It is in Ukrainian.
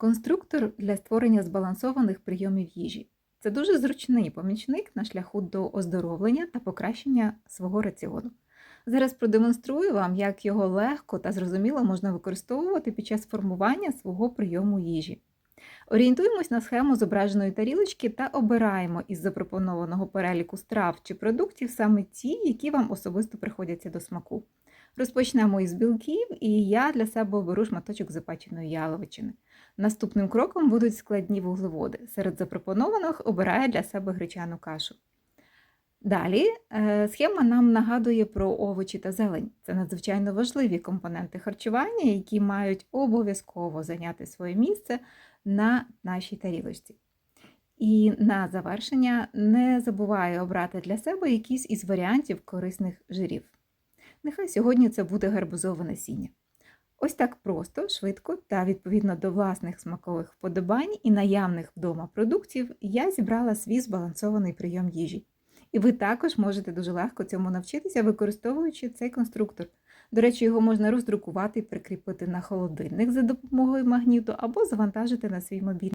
Конструктор для створення збалансованих прийомів їжі. Це дуже зручний помічник на шляху до оздоровлення та покращення свого раціону. Зараз продемонструю вам, як його легко та зрозуміло можна використовувати під час формування свого прийому їжі. Орієнтуємось на схему зображеної тарілочки та обираємо із запропонованого переліку страв чи продуктів саме ті, які вам особисто приходяться до смаку. Розпочнемо із білків, і я для себе оберу шматочок запеченої яловичини. Наступним кроком будуть складні вуглеводи. Серед запропонованих обираю для себе гречану кашу. Далі е, схема нам нагадує про овочі та зелень. Це надзвичайно важливі компоненти харчування, які мають обов'язково зайняти своє місце на нашій тарілочці. І на завершення не забуваю обрати для себе якийсь із варіантів корисних жирів. Нехай сьогодні це буде гарбузове насіння. Ось так просто, швидко та відповідно до власних смакових вподобань і наявних вдома продуктів я зібрала свій збалансований прийом їжі. І ви також можете дуже легко цьому навчитися, використовуючи цей конструктор. До речі, його можна роздрукувати і прикріпити на холодильник за допомогою магніту або завантажити на свій мобільний.